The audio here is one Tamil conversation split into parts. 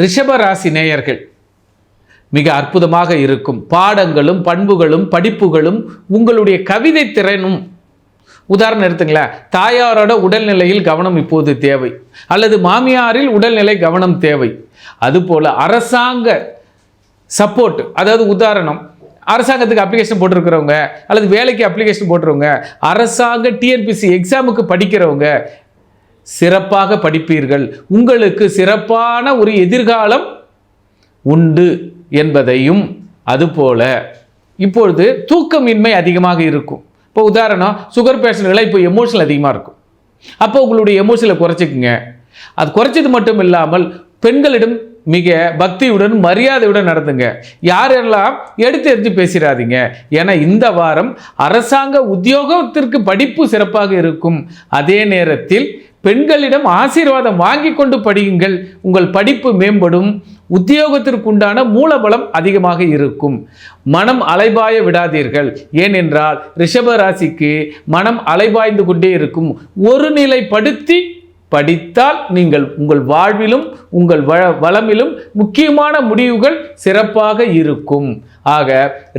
ரிஷபராசி நேயர்கள் மிக அற்புதமாக இருக்கும். பாடங்களும் பண்புகளும் படிப்புகளும் உங்களுடைய கவிதை திறனும். உதாரணம் எடுத்துங்களேன் தாயாரோட உடல்நிலையில் கவனம் இப்போது தேவை. அல்லது மாமியாரில் உடல்நிலை கவனம் தேவை. அதுபோல் அரசாங்க சப்போர்ட் அதாவது உதாரணம் அரசாங்கத்துக்கு அப்ளிகேஷன் போட்டிருக்கிறவங்க அல்லது வேலைக்கு அப்ளிகேஷன் போட்டுருவங்க அரசாங்க டிஎன்பிசி எக்ஸாமுக்கு படிக்கிறவங்க சிறப்பாக படிப்பீர்கள். உங்களுக்கு சிறப்பான ஒரு எதிர்காலம் உண்டு என்பதையும் அதுபோல. இப்பொழுது தூக்கமின்மை அதிகமாக இருக்கும். இப்போ உதாரணம் சுகர் பேஷண்ட்களை இப்போ எமோஷனல் அதிகமாக இருக்கும். அப்போ உங்களுடைய எமோஷனை குறைச்சிக்குங்க. அது குறைச்சது மட்டும் இல்லாமல் பெண்களிடம் மிக பக்தியுடன் மரியாதையுடன் நடந்துங்க. யாரெல்லாம் எடுத்து எடுத்து பேசிடாதீங்க ஏன்னா இந்த வாரம் அரசாங்க உத்தியோகத்திற்கு படிப்பு சிறப்பாக இருக்கும். அதே நேரத்தில் பெண்களிடம் ஆசீர்வாதம் வாங்கி கொண்டு படியுங்கள். உங்கள் படிப்பு மேம்படும். உத்தியோகத்திற்குண்டான மூலபலம் அதிகமாக இருக்கும். மனம் அலைபாய விடாதீர்கள். ஏனென்றால் ரிஷப ராசிக்கு மனம் அலைபாய்ந்து கொண்டே இருக்கும். ஒரு நிலைப்படுத்தி படித்தால் நீங்கள் உங்கள் வாழ்விலும் உங்கள் வள வளமிலும் முக்கியமான முடிவுகள் சிறப்பாக இருக்கும். ஆக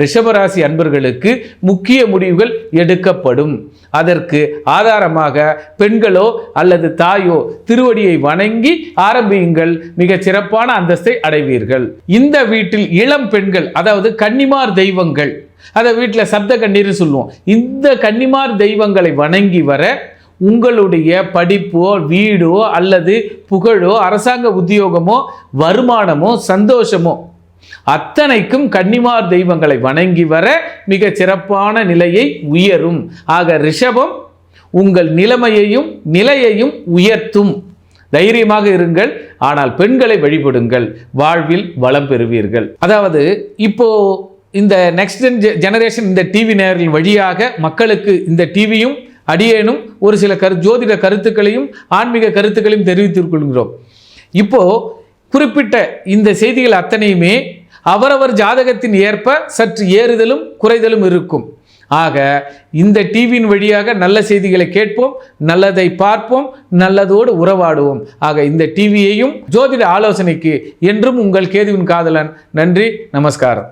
ரிஷபராசி அன்பர்களுக்கு முக்கிய முடிவுகள் எடுக்கப்படும். அதற்கு ஆதாரமாக பெண்களோ அல்லது தாயோ திருவடியை வணங்கி ஆரம்பியுங்கள். மிக சிறப்பான அந்தஸ்தை அடைவீர்கள். இந்த வீட்டில் இளம் பெண்கள் அதாவது கன்னிமார் தெய்வங்கள் அதை வீட்டில் சப்த கண்ணீர் சொல்லுவோம். இந்த கன்னிமார் தெய்வங்களை வணங்கி வர உங்களுடைய படிப்போ வீடோ அல்லது புகழோ அரசாங்க உத்தியோகமோ வருமானமோ சந்தோஷமோ அத்தனைக்கும் கன்னிமார் தெய்வங்களை வணங்கி வர மிக சிறப்பான நிலையை உயரும். ஆக ரிஷபம் உங்கள் நிலைமையையும் நிலையையும் உயர்த்தும். தைரியமாக இருங்கள் ஆனால் பெண்களை வழிபடுங்கள். வாழ்வில் வளம் பெறுவீர்கள். அதாவது இப்போ இந்த நெக்ஸ்ட் ஜெனரேஷன் இந்த டிவி நேரில் வழியாக மக்களுக்கு இந்த டிவியும் அடியேனும் ஒரு சில கரு ஜோதிட கருத்துக்களையும் ஆன்மீக கருத்துக்களையும் தெரிவித்துக் கொள்கிறோம் இப்போ குறிப்பிட்ட இந்த செய்திகள் அத்தனையுமே அவரவர் ஜாதகத்தின் ஏற்ப சற்று ஏறுதலும் குறைதலும் இருக்கும். ஆக இந்த டிவியின் வழியாக நல்ல செய்திகளை கேட்போம் நல்லதை பார்ப்போம் நல்லதோடு உறவாடுவோம். ஆக இந்த டிவியையும் ஜோதிட ஆலோசனைக்கு என்றும் உங்கள் கேதுவின் காதலன். நன்றி நமஸ்காரம்.